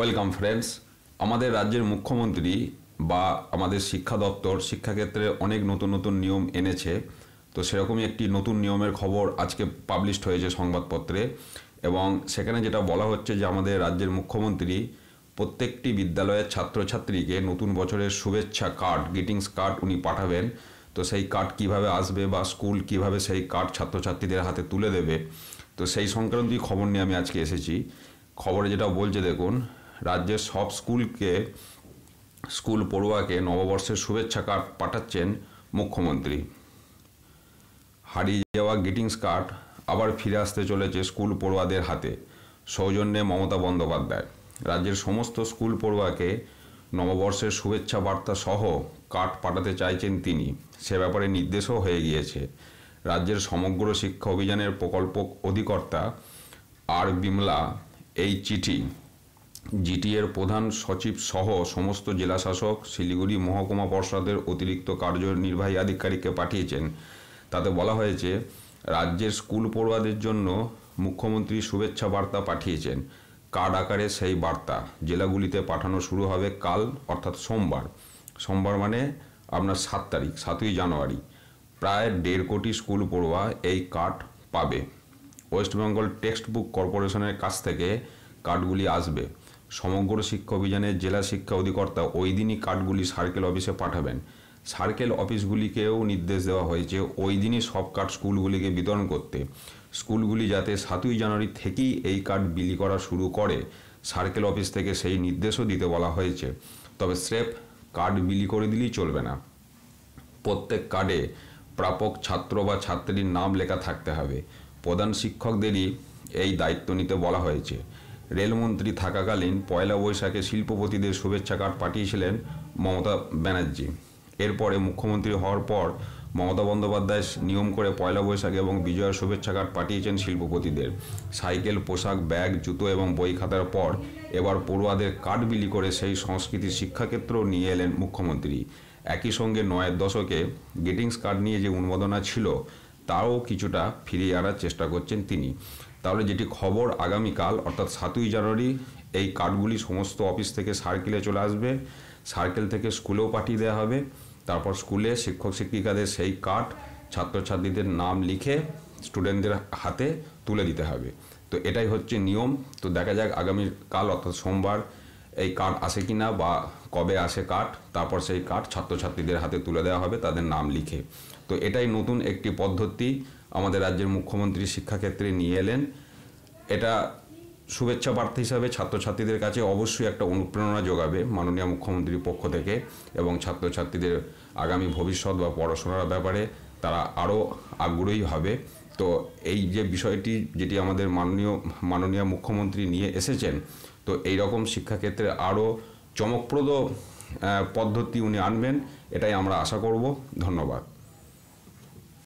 Welcome friends আমাদের রাজ্যের মুখ্যমন্ত্রী বা আমাদের শিক্ষা দপ্তর, শিক্ষাক্ষেত্রে অনেক নতুন নতুন নিয়ম এনেছে। তো সেরকমই একটি নতুন নিয়মের খবর আজকে পাবলিশড হয়েছে সংবাদপত্রে এবং সেখানে যেটা বলা হচ্ছে যে আমাদের রাজ্যের মুখ্যমন্ত্রী প্রত্যেকটি বিদ্যালয়ের ছাত্রছাত্রীকে নতুন বছরের শুভেচ্ছা কার্ড গ্রিটিংস কার্ড উনি পাঠাবেন। তো সেই কার্ড কীভাবে আসবে বা স্কুল কীভাবে সেই কার্ড ছাত্রছাত্রীদের হাতে তুলে দেবে। তো সেই সংক্রান্তই খবর নিয়ে আমি আজকে এসেছি। খবরে যেটা বলছে দেখুন রাজ্যের সব স্কুলকে, স্কুল পড়ুয়াকে নববর্ষের শুভেচ্ছা কার্ড পাঠাচ্ছেন মুখ্যমন্ত্রী। হারিয়ে যাওয়া গ্রিটিংস কার্ড আবার ফিরে আসতে চলেছে স্কুল পড়ুয়াদের হাতে। সৌজন্যে মমতা বন্দ্যোপাধ্যায়। রাজ্যের সমস্ত স্কুল পড়ুয়াকে নববর্ষের শুভেচ্ছা বার্তা সহ কার্ড পাঠাতে চাইছেন তিনি। সে ব্যাপারে নির্দেশও হয়ে গিয়েছে। রাজ্যের সমগ্র শিক্ষা অভিযানের প্রকল্প অধিকর্তা আর বিমলা এই চিঠি জিটিএর প্রধান সচিব সহ সমস্ত জেলাশাসক, শিলিগুড়ি মহকুমা পর্ষদের অতিরিক্ত কার্যনির্বাহী আধিকারিককে পাঠিয়েছেন। তাতে বলা হয়েছে, রাজ্যের স্কুল পড়ুয়াদের জন্য মুখ্যমন্ত্রী শুভেচ্ছা বার্তা পাঠিয়েছেন। কার্ড আকারে সেই বার্তা। জেলাগুলিতে পাঠানো শুরু হবে কাল, অর্থাৎ সোমবার। সোমবার মানে আপনার সাত তারিখ, সাতই জানুয়ারি। প্রায় দেড় কোটি স্কুল পড়ুয়া এই কার্ড পাবে। ওয়েস্ট বেঙ্গল টেক্সট বুক কর্পোরেশনের কাছ থেকে কার্ডগুলি আসবে। সমগ্র শিক্ষা অভিযানের জেলা শিক্ষা অধিকর্তা ওই দিনই কার্ডগুলি সার্কেল অফিসে পাঠাবেন। সার্কেল অফিসগুলিকেও নির্দেশ দেওয়া হয়েছে ওই দিনই সব কার্ড স্কুলগুলিকে বিতরণ করতে। স্কুলগুলি যাতে সাতই জানুয়ারি থেকেই এই কার্ড বিলি করা শুরু করে, সার্কেল অফিস থেকে সেই নির্দেশও দিতে বলা হয়েছে। তবে স্রেফ কার্ড বিলি করে দিলেই চলবে না। প্রত্যেক কার্ডে প্রাপক, ছাত্র বা ছাত্রীর নাম লেখা থাকতে হবে। প্রধান শিক্ষকদেরই এই দায়িত্ব নিতে বলা হয়েছে। রেলমন্ত্রী থাকাকালীন পয়লা বৈশাখে শিল্পপতিদের শুভেচ্ছা কার্ড পাঠিয়েছিলেন মমতা ব্যানার্জি। এরপরে মুখ্যমন্ত্রী হওয়ার পর মমতা বন্দ্যোপাধ্যায় নিয়ম করে পয়লা বৈশাখ এবং বিজয়ার শুভেচ্ছা কার্ড পাঠিয়েছেন শিল্পপতিদের। সাইকেল, পোশাক, ব্যাগ, জুতো এবং বই খাতার পর এবার পড়ুয়াদের কার্ড বিলি করে সেই সংস্কৃতি শিক্ষাক্ষেত্র নিয়ে এলেন মুখ্যমন্ত্রী। একই সঙ্গে নয়ের দশকে গ্রিটিংস কার্ড নিয়ে যে উন্মাদনা ছিল তাও কিছুটা ফিরিয়ে আনার চেষ্টা করছেন তিনি। তাহলে যেটি খবর আগামীকাল, অর্থাৎ সাতই জানুয়ারি, এই কার্ডগুলি সমস্ত অফিস থেকে সার্কেলে চলে আসবে। সার্কেল থেকে স্কুলেও পাঠিয়ে দেওয়া হবে। তারপর স্কুলে শিক্ষক শিক্ষিকাদের সেই কার্ড ছাত্রছাত্রীদের নাম লিখে স্টুডেন্টদের হাতে তুলে দিতে হবে। তো এটাই হচ্ছে নিয়ম। তো দেখা যাক আগামী কাল অর্থাৎ সোমবার এই কার্ড আসে কি না বা কবে আসে কার্ড, তারপর সেই কার্ড ছাত্রছাত্রীদের হাতে তুলে দেওয়া হবে, তাদের নাম লিখে। তো এটাই নতুন একটি পদ্ধতি আমাদের রাজ্যের মুখ্যমন্ত্রী শিক্ষাক্ষেত্রে নিয়ে এলেন। এটা শুভেচ্ছা বার্তা হিসাবে ছাত্রছাত্রীদের কাছে অবশ্যই একটা অনুপ্রেরণা যোগাবে মাননীয় মুখ্যমন্ত্রীর পক্ষ থেকে এবং ছাত্রছাত্রীদের আগামী ভবিষ্যৎ বা পড়াশোনার ব্যাপারে তারা আরও আগ্রহী হবে। তো এই যে বিষয়টি যেটি আমাদের মাননীয় মাননীয় মুখ্যমন্ত্রী নিয়ে এসেছেন, তো এই রকম শিক্ষাক্ষেত্রে আরও চমকপ্রদ পদ্ধতি উনি আনবেন, এটাই আমরা আশা করব। ধন্যবাদ।